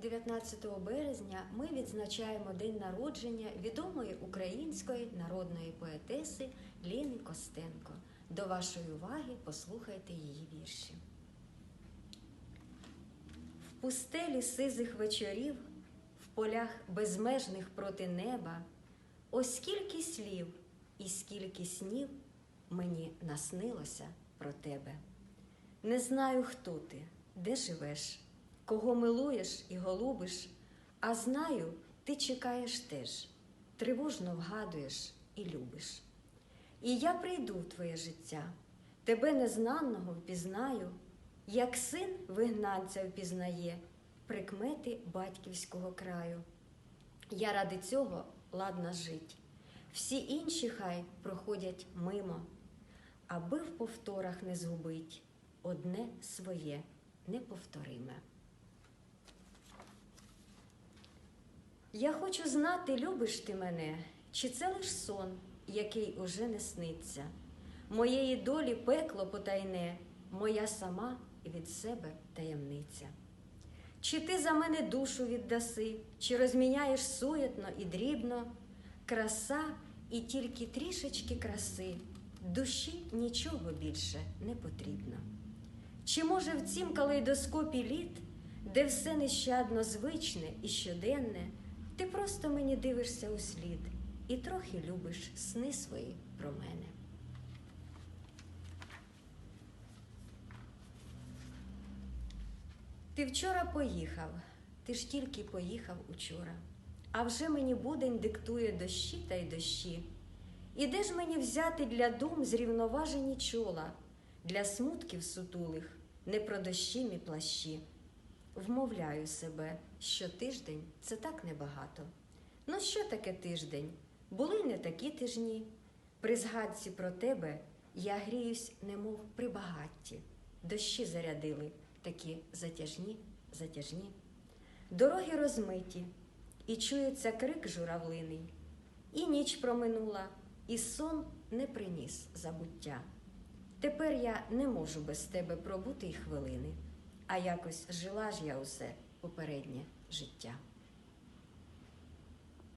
19 березня ми відзначаємо день народження відомої української народної поетеси Ліни Костенко. До вашої уваги послухайте її вірші. В пустелі сизих вечорів, в полях безмежних проти неба, ось скільки слів і скільки снів мені наснилося про тебе. Не знаю, хто ти, де живеш, кого милуєш і голубиш, а знаю, ти чекаєш теж, тривожно вгадуєш і любиш. І я прийду в твоє життя, тебе незнаного впізнаю, як син вигнанця впізнає прикмети батьківського краю. Я ради цього ладна жить, всі інші хай проходять мимо, аби в повторах не згубить одне своє неповториме. Я хочу знати, любиш ти мене, чи це лиш сон, який уже не сниться. Моєї долі пекло потайне, моя сама від себе таємниця. Чи ти за мене душу віддаси, чи розміняєш суетно і дрібно, краса і тільки трішечки краси, душі нічого більше не потрібно. Чи може в цім калейдоскопі літ, де все нещадно звичне і щоденне, ти просто мені дивишся у слід і трохи любиш сни свої про мене. Ти вчора поїхав, ти ж тільки поїхав учора, а вже мені будень диктує дощі та й дощі. І де ж мені взяти для дум зрівноважені чола, для смутків сутулих, не про дощимі плащі? Вмовляю себе, що тиждень це так небагато. Ну, що таке тиждень? Були не такі тижні. При згадці про тебе я гріюсь, немов при багатті. Дощі зарядили такі затяжні, затяжні. Дороги розмиті, і чується крик журавлиний, і ніч проминула, і сон не приніс забуття. Тепер я не можу без тебе пробути й хвилини, а якось жила ж я усе попереднє життя.